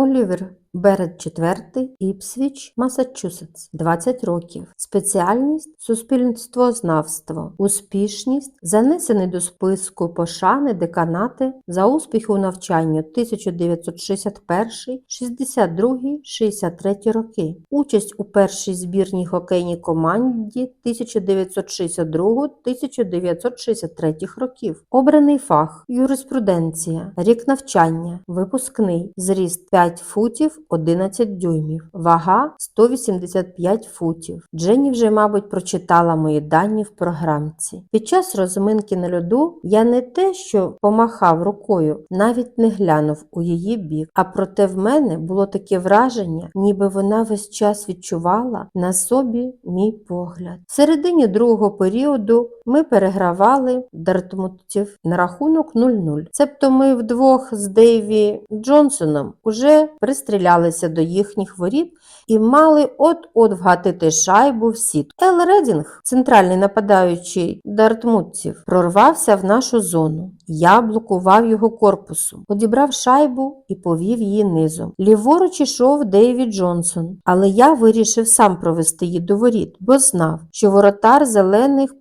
Олівер Берет IV, Іпсвіч, Масачусетс, 20 років. Спеціальність суспільствознавство. Успішність занесений до списку пошани деканати за успіхи у навчанні 1961, 62, 63 роки. Участь у першій збірній хокейній команді 1962-1963 років. Обраний фах юриспруденція. Рік навчання. Випускний. Зріст 5 футів 11 дюймів. Вага 185 футів. Дженні вже, мабуть, прочитала мої дані в програмці. Під час розминки на льоду я не те, що помахав рукою, навіть не глянув у її бік. А проте в мене було таке враження, ніби вона весь час відчувала на собі мій погляд. В середині другого періоду ми перегравали дартмутців на рахунок 0-0. Цебто ми вдвох з Дейві Джонсоном уже пристрілялися до їхніх воріт і мали от-от вгатити шайбу в сіт. Ел Редінг, центральний нападаючий дартмутців, прорвався в нашу зону. Я блокував його корпусом, одібрав шайбу і повів її низом. Ліворуч ішов Дейві Джонсон, але я вирішив сам провести її до воріт, бо знав, що воротар зелених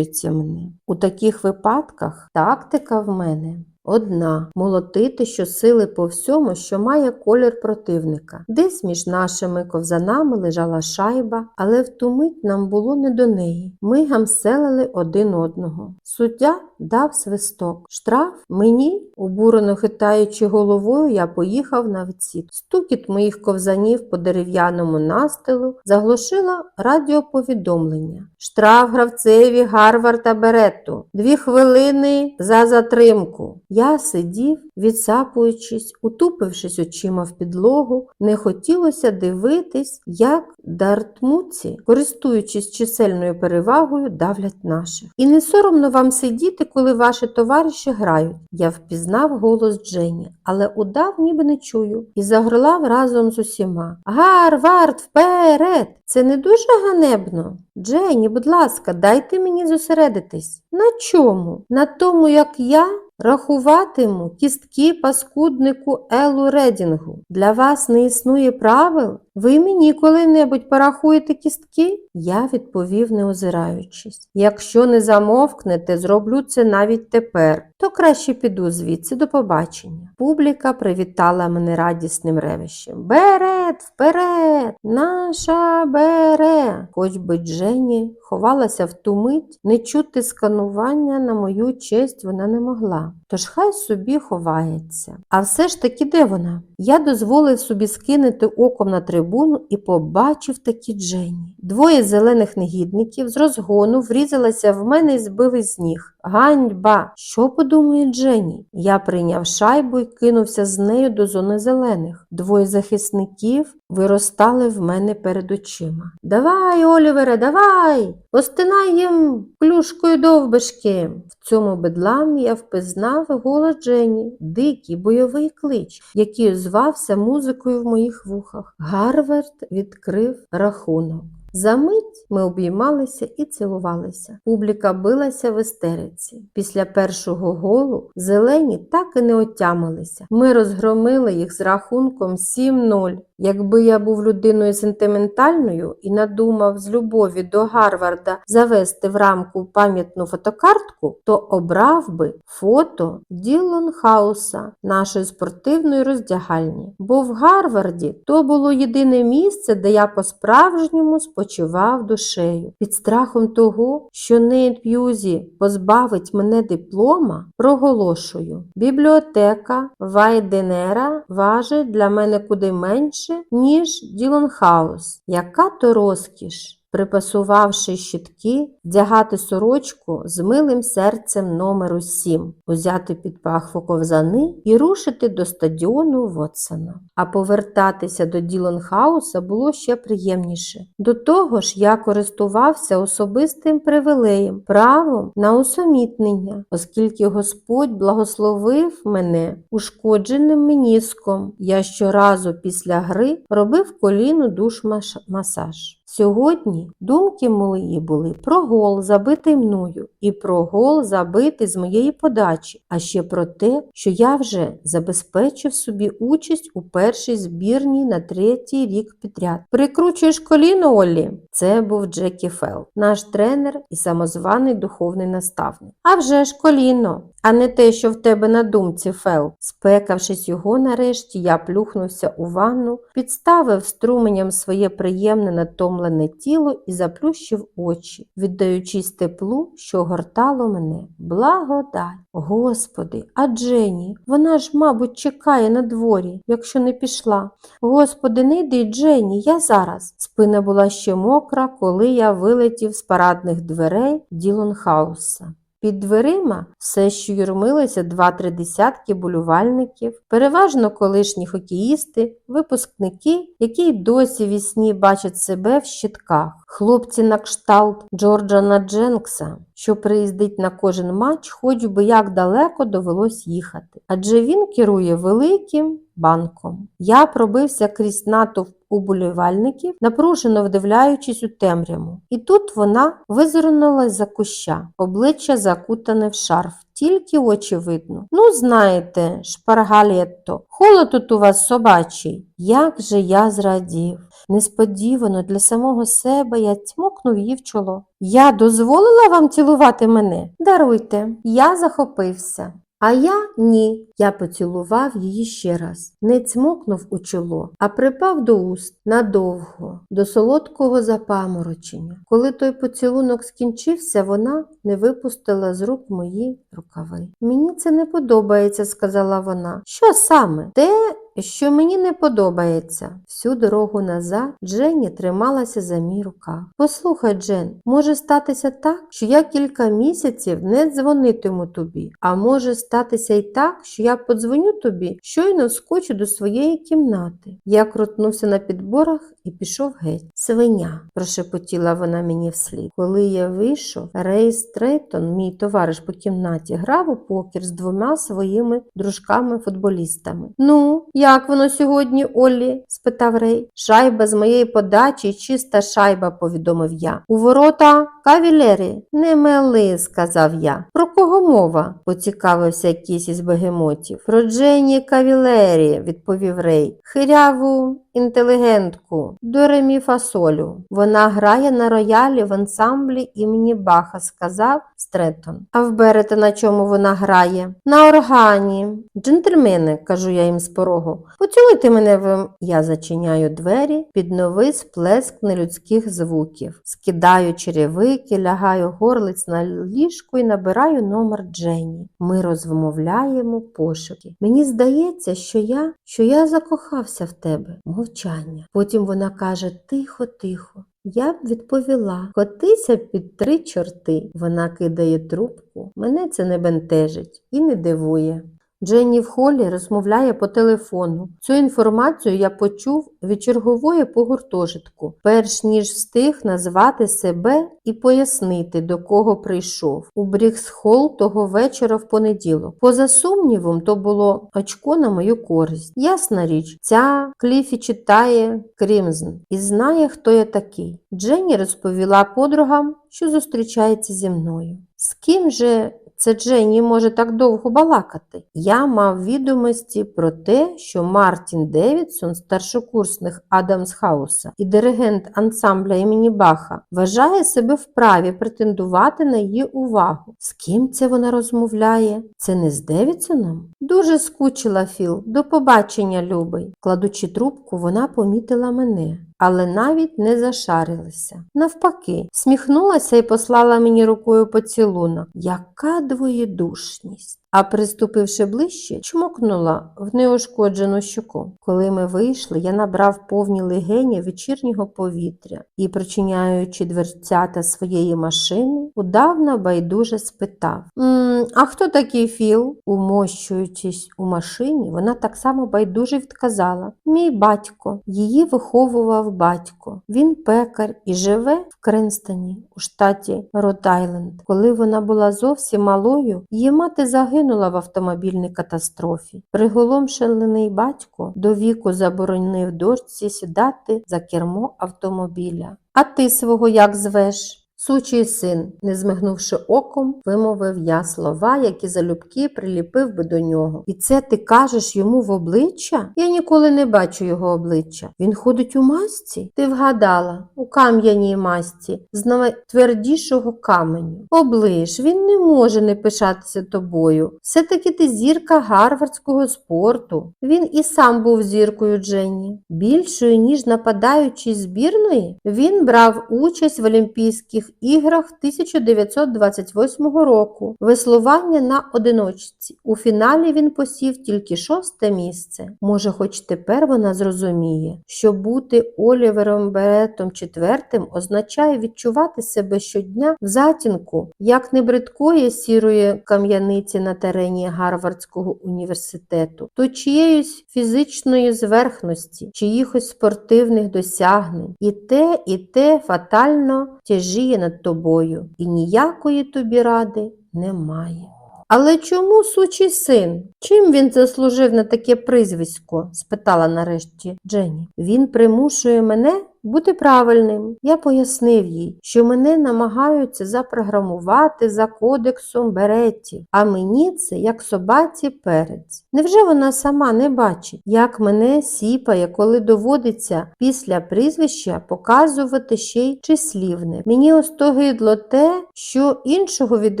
побоюється мене. У таких випадках тактика в мене Одна молотити щосили по всьому, що має колір противника. Десь між нашими ковзанами лежала шайба, але в ту мить нам було не до неї. Ми гамселили один одного. Суддя дав свисток. Штраф мені, обурено хитаючи головою, я поїхав на відсід. Стукіт моїх ковзанів по дерев'яному настилу заглушила радіоповідомлення. Штраф гравцеві Гарварда Беретту. Дві хвилини за затримку. Я сидів, відсапуючись, утупившись очима в підлогу, не хотілося дивитись, як дартмутці, користуючись чисельною перевагою, давлять наших. І не соромно вам сидіти, коли ваші товариші грають. Я впізнав голос Дженні, але удав, ніби не чую, і загорлав разом з усіма. Гарвард, вперед! Це не дуже ганебно. Джейні, будь ласка, дайте мені зосередитись. На чому? На тому, як я рахуватиму кістки паскуднику Елу Редінгу. Для вас не існує правил? Ви мені коли-небудь порахуєте кістки? Я відповів, не озираючись. Якщо не замовкнете, зроблю це навіть тепер, то краще піду звідси до побачення. Публіка привітала мене радісним ревищем. Берет, вперед! Наша бере! Хоч би Дженні ховалася в ту мить, не чути сканування на мою честь вона не могла. Тож хай собі ховається. А все ж таки де вона? Я дозволив собі скинути оком на трибуну і побачив такі Джені. Двоє зелених негідників з розгону врізалися в мене і збили з ніг. Ганьба! Що подумає Дженні? Я прийняв шайбу і кинувся з нею до зони зелених. Двоє захисників виростали в мене перед очима. Давай, Олівере, давай! Остинай їм клюшкою довбишки. В цьому бедламі я впізнав голос Дженні, дикий бойовий клич, який озвався музикою в моїх вухах. Гарвард відкрив рахунок. За мить ми обіймалися і цілувалися. Публіка билася в істериці. Після першого голу зелені так і не отямилися. Ми розгромили їх з рахунком 7-0. Якби я був людиною сентиментальною і надумав з любові до Гарварда завести в рамку пам'ятну фотокартку, то обрав би фото Ділон Хауса, нашої спортивної роздягальні. Бо в Гарварді то було єдине місце, де я по-справжньому спочивав душею. Під страхом того, що Нейт П'юзі позбавить мене диплома, проголошую. Бібліотека Вайденера важить для мене куди менше, ніж Ділонхаус. Яка то розкіш! Припасувавши щітки, вдягати сорочку з милим серцем номеру 7, узяти під пахву ковзани і рушити до стадіону Вотсона. А повертатися до Ділонхауса було ще приємніше. До того ж, я користувався особистим привілеєм, правом на усамітнення, оскільки Господь благословив мене ушкодженим меніском. Я щоразу після гри робив коліну душ масаж. Сьогодні думки мої були про гол, забитий мною, і про гол, забитий з моєї подачі, а ще про те, що я вже забезпечив собі участь у першій збірній на третій рік підряд. Прикручуєш коліно, Оллі? Це був Джекі Фелл, наш тренер і самозваний духовний наставник. А вже ж коліно, а не те, що в тебе на думці, Фел. Спекавшись його нарешті, я плюхнувся у ванну, підставив струменям своє приємне натомлене тіло і заплющив очі, віддаючись теплу, що гортало мене. Благодать! Господи, а Джені, вона ж, мабуть, чекає на дворі, якщо не пішла. Господи, не йди, Джені, я зараз. Спина була ще мокра, коли я вилетів з парадних дверей Ділонхауса. Під дверима все ще юрмилися два-три десятки болювальників, переважно колишні хокеїсти, випускники, які й досі вісні бачать себе в щитках. Хлопці на кшталт Джорджана Дженкса, що приїздить на кожен матч, хоч би як далеко довелось їхати. Адже він керує великим банком. Я пробився крізь натовп уболівальників, напружено вдивляючись у темряву. І тут вона визирнула за куща, обличчя закутане в шарф. Тільки очі видно. Ну, знаєте, шпаргалетто, холод тут у вас собачий. Як же я зрадів. Несподівано для самого себе я цмокнув її в чоло. Я дозволила вам цілувати мене? Даруйте, я захопився. А я ні. Я поцілував її ще раз, не цмокнув у чоло, а припав до уст надовго, до солодкого запаморочення. Коли той поцілунок скінчився, вона не випустила з рук мої рукави. Мені це не подобається, сказала вона. Що саме? Те, що мені не подобається. Всю дорогу назад Дженні трималася за мій рукав. Послухай, Джен, може статися так, що я кілька місяців не дзвонитиму тобі, а може статися й так, що я подзвоню тобі, щойно вскочу до своєї кімнати. Я крутнувся на підборах і пішов геть. Свиня, прошепотіла вона мені вслід. Коли я вийшов, Рей Стрейтон, мій товариш по кімнаті, грав у покер з двома своїми дружками-футболістами. Ну, як воно сьогодні, Оллі? спитав Рей. Шайба з моєї подачі, чиста шайба, повідомив я. У ворота кавілери. Не мели, сказав я. Про кого мова? поцікавився якийсь із бегемотів. Про Дженні Кавілері, відповів Рей. Хиряву інтелігентку до ремі фасолю. Вона грає на роялі в ансамблі імені Баха, сказав Стретон. А в Берета на чому вона грає? На органі. Джентльмени, кажу я їм з порогу. Поцілуйте мене ви. Я зачиняю двері під новий сплеск нелюдських звуків. Скидаю черевики, лягаю горлиць на ліжку і набираю номер Дженні. Ми розмовляємо пошуки. Мені здається, що я, що я закохався в тебе. Мовчання. Потім вона каже тихо, тихо. Я б відповіла, котися під три чорти. Вона кидає трубку. Мене це не бентежить і не дивує. Дженні в холі розмовляє по телефону. Цю інформацію я почув від чергової по гуртожитку, перш ніж встиг назвати себе і пояснити, до кого прийшов. У Брікс-Холл того вечора в понеділок. Поза сумнівом, то було очко на мою користь. Ясна річ, ця Кліфі читає Крімзн і знає, хто я такий. Дженні розповіла подругам, що зустрічається зі мною. З ким же це Дженні може так довго балакати. Я мав відомості про те, що Мартін Девідсон, старшокурсник Адамс Хауса і диригент ансамбля імені Баха, вважає себе вправі претендувати на її увагу. З ким це вона розмовляє? Це не з Девідсоном? Дуже скучила Філ. До побачення, любий. Кладучи трубку, вона помітила мене. Але навіть не зашарилася. Навпаки, сміхнулася і послала мені рукою поцілунок. Яка двоєдушність! А приступивши ближче, чмокнула в неушкоджену щоку. Коли ми вийшли, я набрав повні легені вечірнього повітря і, причиняючи дверцята своєї машини, удавна байдуже спитав «М, А хто такий Філ? Умощуючись у машині, вона так само байдуже відказала Мій батько. Її виховував батько. Він пекар і живе в Кренстоні, у штаті Рот-Айленд. Коли вона була зовсім малою, її мати загинула загинула в автомобільній катастрофі. Приголомшений батько до віку заборонив дочці сідати за кермо автомобіля. А ти свого як звеш? Сучий син, не змигнувши оком, вимовив я слова, які залюбки приліпив би до нього. І це ти кажеш йому в обличчя? Я ніколи не бачу його обличчя. Він ходить у масці? Ти вгадала, у кам'яній масці, з найтвердішого каменю. Оближ, він не може не пишатися тобою. Все-таки ти зірка гарвардського спорту. Він і сам був зіркою Дженні. Більшою, ніж нападаючий збірної, він брав участь в Олімпійських іграх 1928 року. Веслування на одиночці. У фіналі він посів тільки шосте місце. Може, хоч тепер вона зрозуміє, що бути Олівером Беретом четвертим означає відчувати себе щодня в затінку, як не бридкої сірої кам'яниці на терені Гарвардського університету, то чиєюсь фізичної зверхності, чиїхось спортивних досягнень. І те, і те фатально тяжіє над тобою, і ніякої тобі ради немає. Але чому сучий син? Чим він заслужив на таке прізвисько? спитала нарешті Дженні. Він примушує мене бути правильним. Я пояснив їй, що мене намагаються запрограмувати за кодексом Беретті, а мені це як собаці перець. Невже вона сама не бачить, як мене сіпає, коли доводиться після прізвища показувати ще й числівне? Мені остогидло те, що іншого від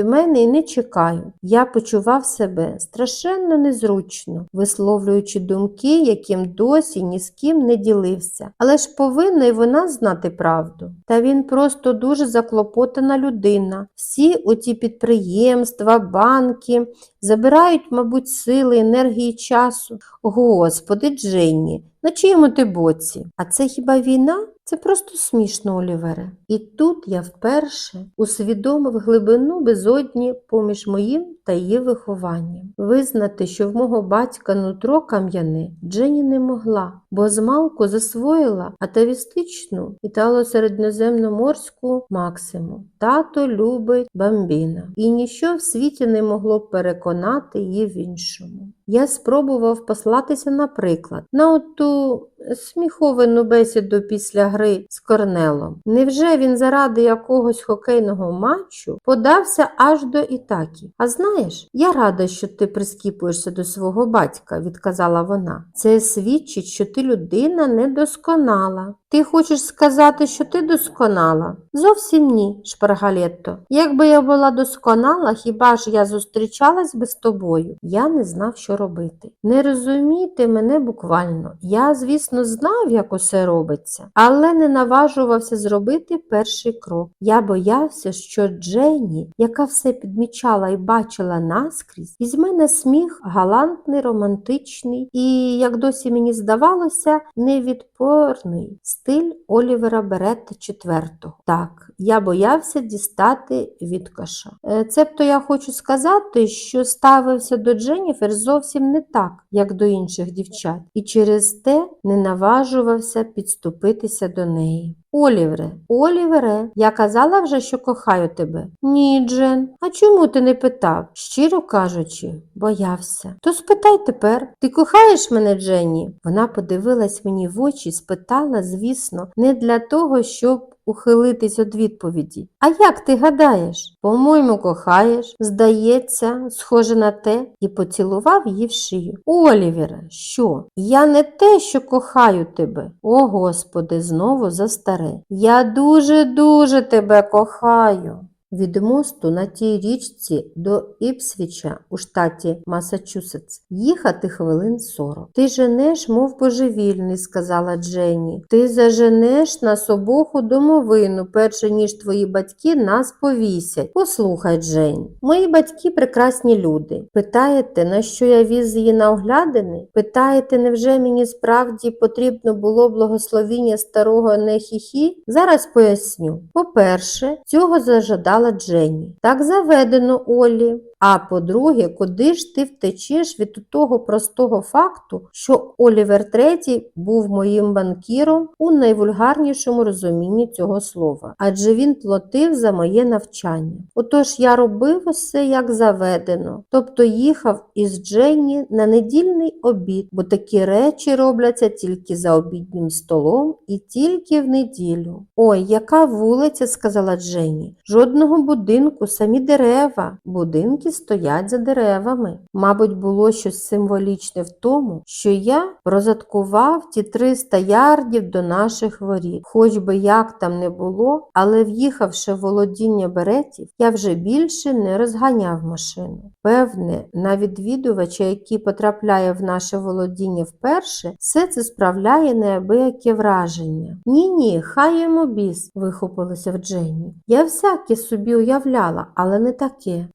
мене й не чекаю. Я почував себе страшенно незручно, висловлюючи думки, яким досі ні з ким не ділився. Але ж повинна вона знати правду. Та він просто дуже заклопотана людина. Всі оті підприємства, банки забирають, мабуть, сили, енергії часу. Господи, Дженні, на чиєму ти боці? А це хіба війна? Це просто смішно, Олівере. І тут я вперше усвідомив глибину безодні поміж моїм та її вихованням. Визнати, що в мого батька нутро кам'яне Дженні не могла, бо змалку засвоїла атавістичну італо-середньоземноморську максиму. Тато любить бамбіна. І ніщо в світі не могло переконати її в іншому. Я спробував послатися на приклад, на оту сміховину бесіду після гри з Корнелом. Невже він заради якогось хокейного матчу подався аж до Ітакі? А знаєш, я рада, що ти прискіпуєшся до свого батька, відказала вона. Це свідчить, що ти людина недосконала. Ти хочеш сказати, що ти досконала? Зовсім ні, шпаргалетто. Якби я була досконала, хіба ж я зустрічалась би з тобою? Я не знав, що робити. Не розумійте мене буквально. Я, звісно, знав, як усе робиться, але не наважувався зробити перший крок. Я боявся, що Дженні, яка все підмічала і бачила наскрізь, візьме на сміх галантний, романтичний і, як досі мені здавалося, невідпорний стиль Олівера Беретта IV. Так, я боявся дістати відкоша. Е, Цебто я хочу сказати, що ставився до Дженніфер зовсім не так, як до інших дівчат, і через те не наважувався підступитися до неї. Олівере, Олівере, я казала вже, що кохаю тебе. Ні, Джен. А чому ти не питав? Щиро кажучи, боявся. То спитай тепер, ти кохаєш мене, Дженні? Вона подивилась мені в очі, спитала, звісно, не для того, щоб ухилитись від відповіді. А як ти гадаєш? По-моєму, кохаєш, здається, схоже на те, і поцілував її в шию. Олівере, що? Я не те, що кохаю тебе. О, Господи, знову за старе. Я дуже-дуже тебе кохаю. Від мосту на тій річці до Іпсвіча у штаті Масачусетс їхати хвилин сорок. Ти женеш, мов божевільний, сказала Дженні. Ти заженеш нас обох у домовину, перше ніж твої батьки нас повісять. Послухай, Джень, мої батьки прекрасні люди. Питаєте, на що я віз її на оглядини? Питаєте, невже мені справді потрібно було благословіння старого Нехіхі? Зараз поясню. По-перше, цього зажадала Дженні. Так заведено, Олі. А по-друге, куди ж ти втечеш від того простого факту, що Олівер III був моїм банкіром у найвульгарнішому розумінні цього слова, адже він платив за моє навчання. Отож я робив усе як заведено, тобто їхав із Дженні на недільний обід, бо такі речі робляться тільки за обіднім столом і тільки в неділю. Ой, яка вулиця, сказала Дженні. Жодного будинку, самі дерева. Будинки стоять за деревами. Мабуть, було щось символічне в тому, що я прозаткував ті 300 ярдів до наших воріт. Хоч би як там не було, але в'їхавши в володіння беретів, я вже більше не розганяв машину. Певне, на відвідувача, який потрапляє в наше володіння вперше, все це справляє неабияке враження. Ні, ні, хай йому біс, вихопилося в Дженні. Я всяке собі уявляла, але не таке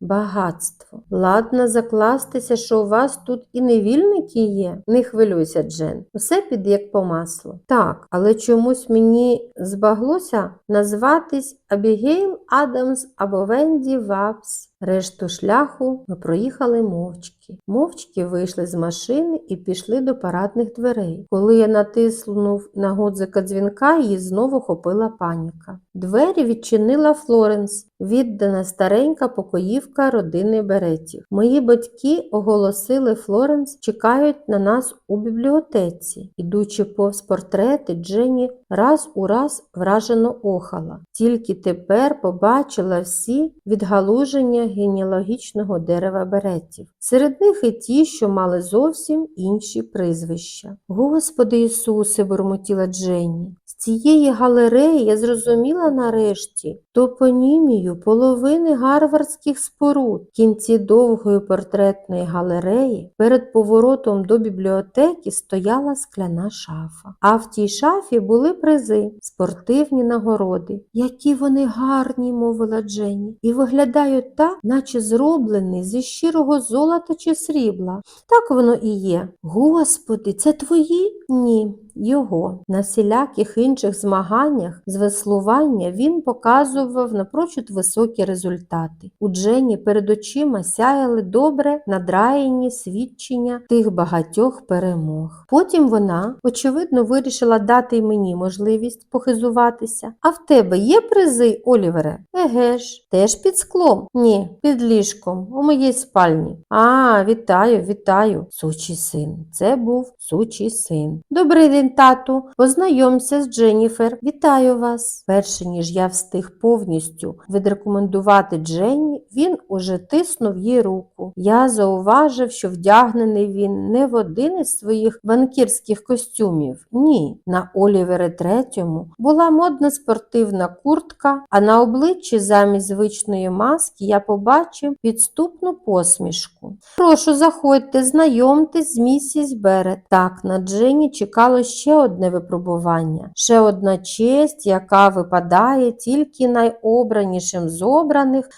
багатство. Ладно закластися, що у вас тут і невільники є. Не хвилюйся, Джен. Усе піде як по маслу. Так, але чомусь мені збаглося назватись Абігейл Адамс або Венді Вапс. Решту шляху ми проїхали мовчки. Мовчки вийшли з машини і пішли до парадних дверей. Коли я натиснув на гудзика дзвінка, її знову хопила паніка. Двері відчинила Флоренс, віддана старенька покоївка родини Беретів. Мої батьки оголосили Флоренс, чекають на нас у бібліотеці. Ідучи повз портрети, Дженні раз у раз вражено охала. Тільки тепер побачила всі відгалуження генеалогічного дерева беретів. Серед них і ті, що мали зовсім інші прізвища. Господи Ісусе, бурмотіла Дженні. Цієї галереї я зрозуміла нарешті топонімію половини гарвардських споруд. В кінці довгої портретної галереї перед поворотом до бібліотеки стояла скляна шафа. А в тій шафі були призи, спортивні нагороди. Які вони гарні, мовила Дженні, і виглядають так, наче зроблені зі щирого золота чи срібла. Так воно і є. Господи, це твої? Ні. Його на всіляких інших змаганнях з веслування він показував напрочуд високі результати. У Джені перед очима сяяли добре надраєні свідчення тих багатьох перемог. Потім вона, очевидно, вирішила дати й мені можливість похизуватися. А в тебе є призи, Олівере? Еге ж, теж під склом? Ні, під ліжком, у моїй спальні. А, вітаю, вітаю, сучий син. Це був сучий син. Добрий день, тату. Познайомся з Дженніфер. Вітаю вас. Перше ніж я встиг повністю відрекомендувати Дженні, він уже тиснув їй руку. Я зауважив, що вдягнений він не в один із своїх банкірських костюмів. Ні, на Олівері третьому була модна спортивна куртка, а на обличчі замість звичної маски я побачив підступну посмішку. Прошу, заходьте, знайомтесь з місіс Берет. Так, на Дженні чекало ще одне випробування, ще одна честь, яка випадає тільки найобранішим з обраних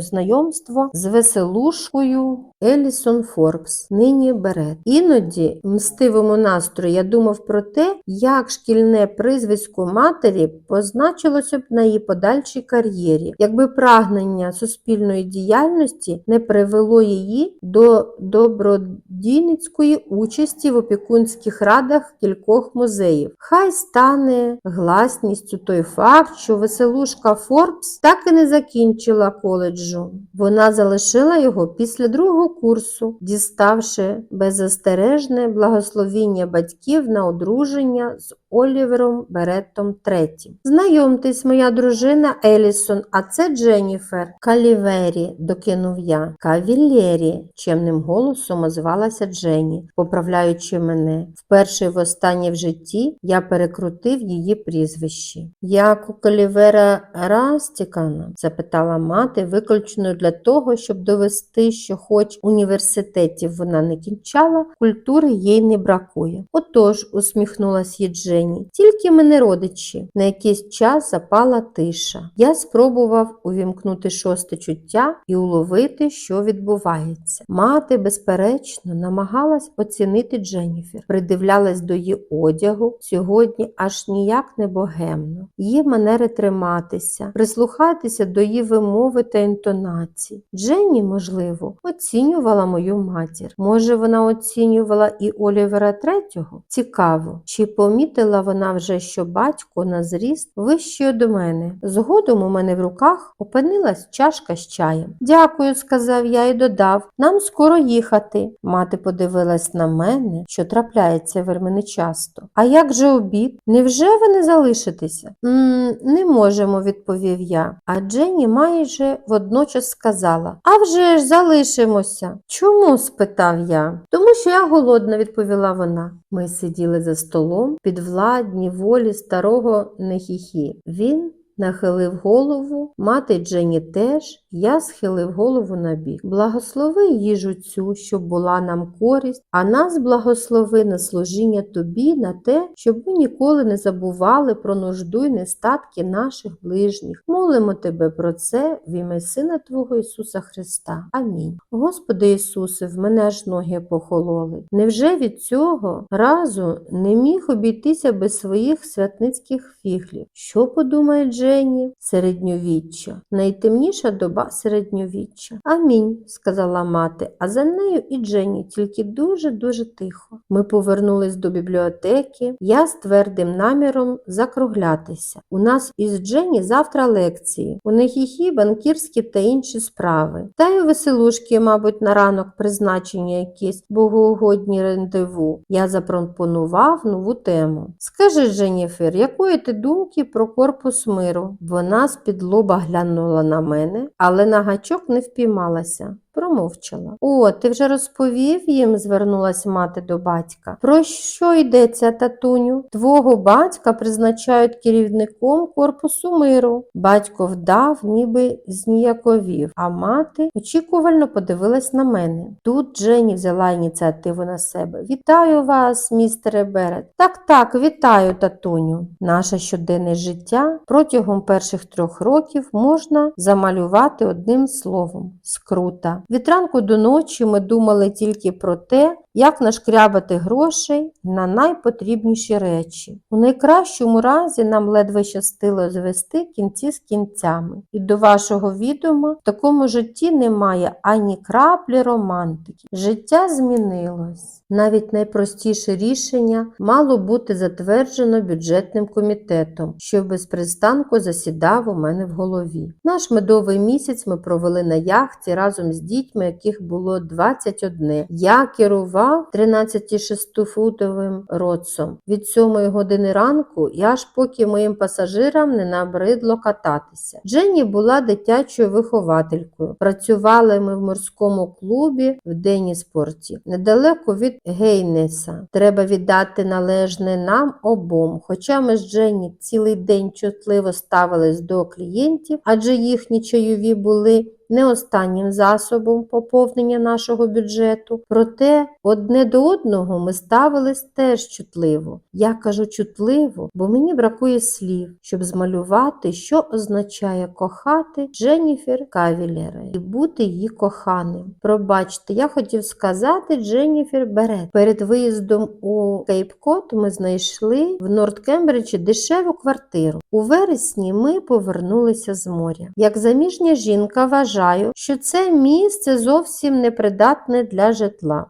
знайомство з веселушкою Елісон Форбс, нині Берет. Іноді, в мстивому настрої, я думав про те, як шкільне прізвисько матері позначилося б на її подальшій кар'єрі, якби прагнення суспільної діяльності не привело її до добродійницької участі в опікунських радах кількох музеїв. Хай стане гласністю той факт, що веселушка Форбс так і не закінчила коледжу. Вона залишила його після другого курсу, діставши беззастережне благословіння батьків на одруження з Олівером Береттом III. Знайомтесь, моя дружина Елісон, а це Дженніфер Калівері, докинув я. Кавілєрі, чемним голосом озвалася Дженні, поправляючи мене. Вперше й востаннє в житті я перекрутив її прізвище. Як у Калівера Растікана? запитала мати, виключно для того, щоб довести, що хоч університетів вона не кінчала, культури їй не бракує. Отож, усміхнулась їй Дженні, тільки ми не родичі. На якийсь час запала тиша. Я спробував увімкнути шосте чуття і уловити, що відбувається. Мати, безперечно, намагалась оцінити Дженніфер, придивлялась до її її одягу сьогодні аж ніяк не богемно. Її манери триматися, прислухатися до її вимови та інтонацій. Дженні, можливо, оцінювала мою матір. Може, вона оцінювала і Олівера Третього? Цікаво, чи помітила вона вже, що батько на зріст вищий до мене. Згодом у мене в руках опинилась чашка з чаєм. Дякую, сказав я і додав. Нам скоро їхати. Мати подивилась на мене, що трапляється вельми часто. А як же обід? Невже ви не залишитеся? м не можемо, відповів я. А Дженні майже водночас сказала: А вже ж залишимося. Чому? спитав я. Тому що я голодна, відповіла вона. Ми сиділи за столом під владні волі старого Нехіхі. Він нахилив голову, мати Дженні теж, я схилив голову на бік. Благослови їжу цю, щоб була нам користь, а нас благослови на служіння тобі, на те, щоб ми ніколи не забували про нужду й нестатки наших ближніх. Молимо тебе про це в ім'я Сина Твого Ісуса Христа. Амінь. Господи Ісусе, в мене аж ноги похололи. Невже від цього разу не міг обійтися без своїх святницьких фіглів? Що подумає Дженні? Середньовіччя. Найтемніша доба середньовіччя. Амінь, сказала мати, а за нею і Дженні, тільки дуже-дуже тихо. Ми повернулись до бібліотеки. Я з твердим наміром закруглятися. У нас із Дженні завтра лекції. У них їхі банкірські та інші справи. Та й веселушки, мабуть, на ранок призначені якісь богоугодні рендеву. Я запропонував нову тему. Скажи, Дженніфер, якої ти думки про корпус миру? Вона з-під лоба глянула на мене, але на гачок не впіймалася. Промовчала. О, ти вже розповів їм, звернулась мати до батька. Про що йдеться, татуню? Твого батька призначають керівником корпусу миру. Батько вдав, ніби зніяковів, а мати очікувально подивилась на мене. Тут Дженні взяла ініціативу на себе. Вітаю вас, містере Берет. Так, так, вітаю, татуню. Наше щоденне життя протягом перших трьох років можна замалювати одним словом скрута. Від ранку до ночі ми думали тільки про те, як нашкрябати грошей на найпотрібніші речі. У найкращому разі нам ледве щастило звести кінці з кінцями. І до вашого відома в такому житті немає ані краплі романтики. Життя змінилось. Навіть найпростіше рішення мало бути затверджено бюджетним комітетом, що без пристанку засідав у мене в голові. Наш медовий місяць ми провели на яхті разом з дітьми, яких було 21. Я керував 13-6-футовим роцом. Від 7 години ранку і аж поки моїм пасажирам не набридло кататися. Дженні була дитячою вихователькою. Працювали ми в морському клубі в Деніспорті, недалеко від Гейнеса. Треба віддати належне нам обом. Хоча ми з Дженні цілий день чутливо ставились до клієнтів, адже їхні чайові були не останнім засобом поповнення нашого бюджету, проте одне до одного ми ставились теж чутливо. Я кажу чутливо, бо мені бракує слів, щоб змалювати, що означає кохати Дженніфер Кавілера і бути її коханим. Пробачте, я хотів сказати Дженніфер Берет. Перед виїздом у Кейп-Кот ми знайшли в Норд-Кембриджі дешеву квартиру. У вересні ми повернулися з моря. Як заміжня жінка вважаю, що це місце зовсім непридатне для житла.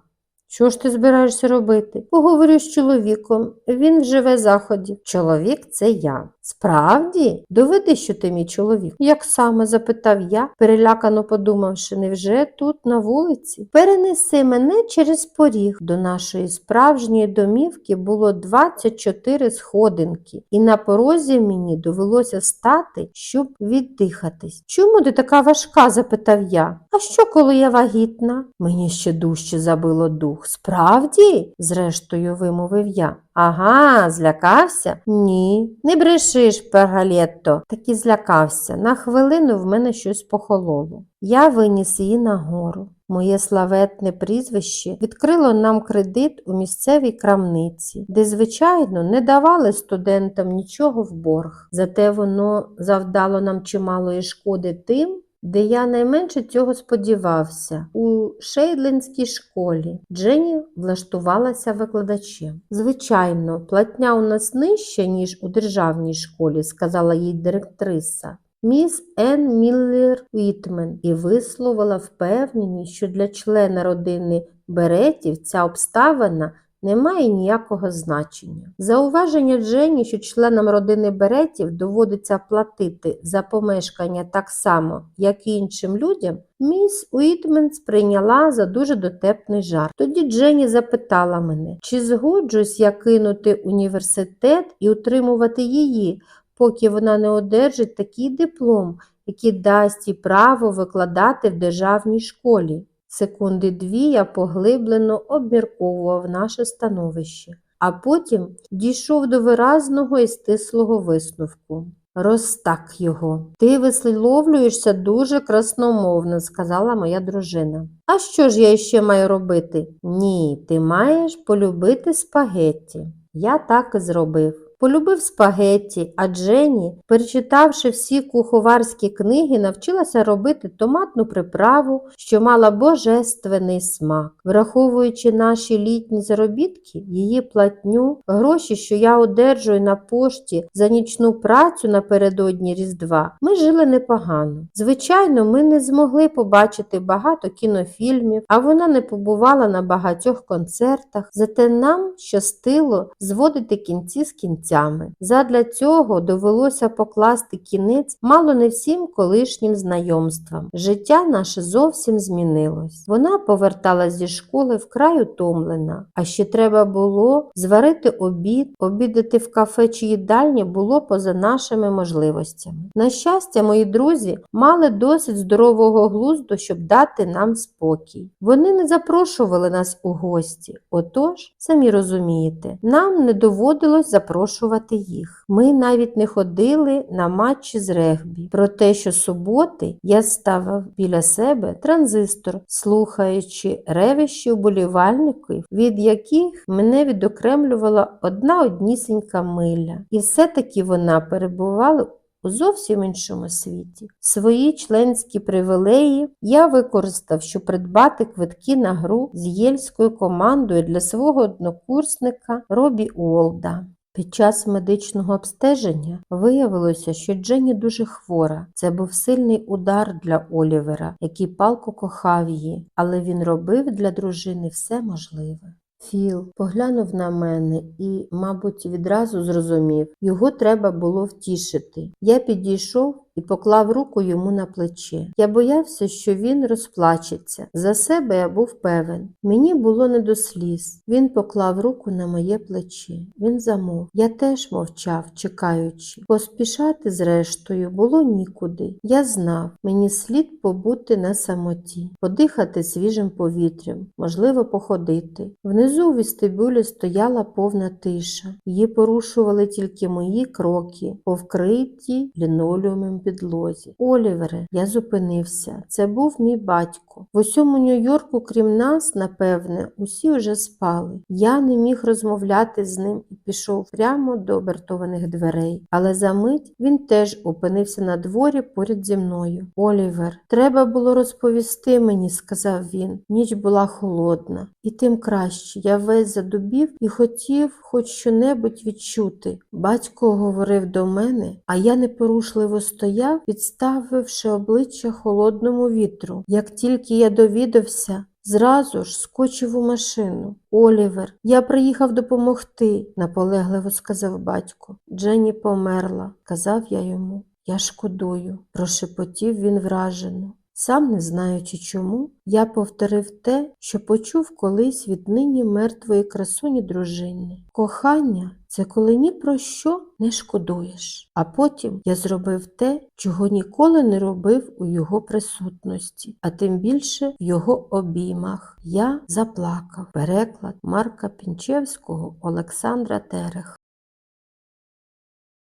Що ж ти збираєшся робити? Поговорю з чоловіком. Він живе заході. Чоловік це я. Справді, доведи, що ти мій чоловік. Як саме запитав я, перелякано подумавши, невже тут на вулиці? Перенеси мене через поріг. До нашої справжньої домівки було 24 сходинки, і на порозі мені довелося стати, щоб віддихатись. Чому ти така важка? запитав я. А що, коли я вагітна? Мені ще дужче забило дух. Справді? зрештою вимовив я. Ага, злякався? Ні. Не брешиш, Пергалєтто. Таки злякався. На хвилину в мене щось похололо. Я виніс її нагору. Моє славетне прізвище відкрило нам кредит у місцевій крамниці, де, звичайно, не давали студентам нічого в борг. Зате воно завдало нам чималої шкоди тим, де я найменше цього сподівався, у Шейдлинській школі. Дженні влаштувалася викладачем. Звичайно, платня у нас нижча, ніж у державній школі, сказала їй директриса. Міс Енн Міллер Уітмен і висловила впевненість, що для члена родини Беретів ця обставина не має ніякого значення. Зауваження Джені, що членам родини Беретів доводиться платити за помешкання так само, як і іншим людям, міс Уітмен сприйняла за дуже дотепний жарт. Тоді Джені запитала мене, чи згоджусь я кинути університет і утримувати її, поки вона не одержить такий диплом, який дасть їй право викладати в державній школі. Секунди дві я поглиблено обмірковував наше становище, а потім дійшов до виразного і стислого висновку. Розтак його. Ти висловлюєшся дуже красномовно, сказала моя дружина. А що ж я ще маю робити? Ні, ти маєш полюбити спагетті. Я так і зробив. Полюбив спагетті, а Дженні, перечитавши всі куховарські книги, навчилася робити томатну приправу, що мала божественний смак. Враховуючи наші літні заробітки, її платню, гроші, що я одержую на пошті за нічну працю напередодні Різдва, ми жили непогано. Звичайно, ми не змогли побачити багато кінофільмів, а вона не побувала на багатьох концертах, зате нам щастило зводити кінці з кінцями. Задля цього довелося покласти кінець мало не всім колишнім знайомствам. Життя наше зовсім змінилось. Вона поверталась зі школи вкрай утомлена, а ще треба було зварити обід, обідати в кафе чи їдальні було поза нашими можливостями. На щастя, мої друзі мали досить здорового глузду, щоб дати нам спокій. Вони не запрошували нас у гості, отож, самі розумієте, нам не доводилось запрошувати їх. Ми навіть не ходили на матчі з регбі. Про те, що суботи я ставив біля себе транзистор, слухаючи ревищі уболівальників, від яких мене відокремлювала одна однісінька миля. І все-таки вона перебувала у зовсім іншому світі. Свої членські привілеї я використав, щоб придбати квитки на гру з єльською командою для свого однокурсника Робі Уолда. Під час медичного обстеження виявилося, що Дженні дуже хвора. Це був сильний удар для Олівера, який палко кохав її, але він робив для дружини все можливе. Філ поглянув на мене і, мабуть, відразу зрозумів, його треба було втішити. Я підійшов і поклав руку йому на плече. Я боявся, що він розплачеться. За себе я був певен. Мені було не до сліз. Він поклав руку на моє плече. Він замов. Я теж мовчав, чекаючи. Поспішати, зрештою, було нікуди. Я знав, мені слід побути на самоті, подихати свіжим повітрям, можливо, походити. Внизу у вестибюлі стояла повна тиша. Її порушували тільки мої кроки, по вкритій лінолеумом підлозі. Олівере, я зупинився. Це був мій батько. В усьому Нью-Йорку, крім нас, напевне, усі вже спали. Я не міг розмовляти з ним і пішов прямо до обертованих дверей. Але за мить він теж опинився на дворі поряд зі мною. Олівер, треба було розповісти мені, сказав він. Ніч була холодна, і тим краще. Я весь задубів і хотів хоч щонебудь відчути. Батько говорив до мене, а я непорушливо стояв, підставивши обличчя холодному вітру. Як тільки я довідався, Зразу ж скочив у машину. Олівер, я приїхав допомогти, наполегливо сказав батько. Дженні померла, казав я йому. Я шкодую, прошепотів він вражено. Сам не знаючи чому, я повторив те, що почув колись від нині мертвої красуні дружини. Кохання це коли ні про що не шкодуєш. А потім я зробив те, чого ніколи не робив у його присутності, а тим більше в його обіймах. Я заплакав. Переклад Марка Пінчевського Олександра Терех.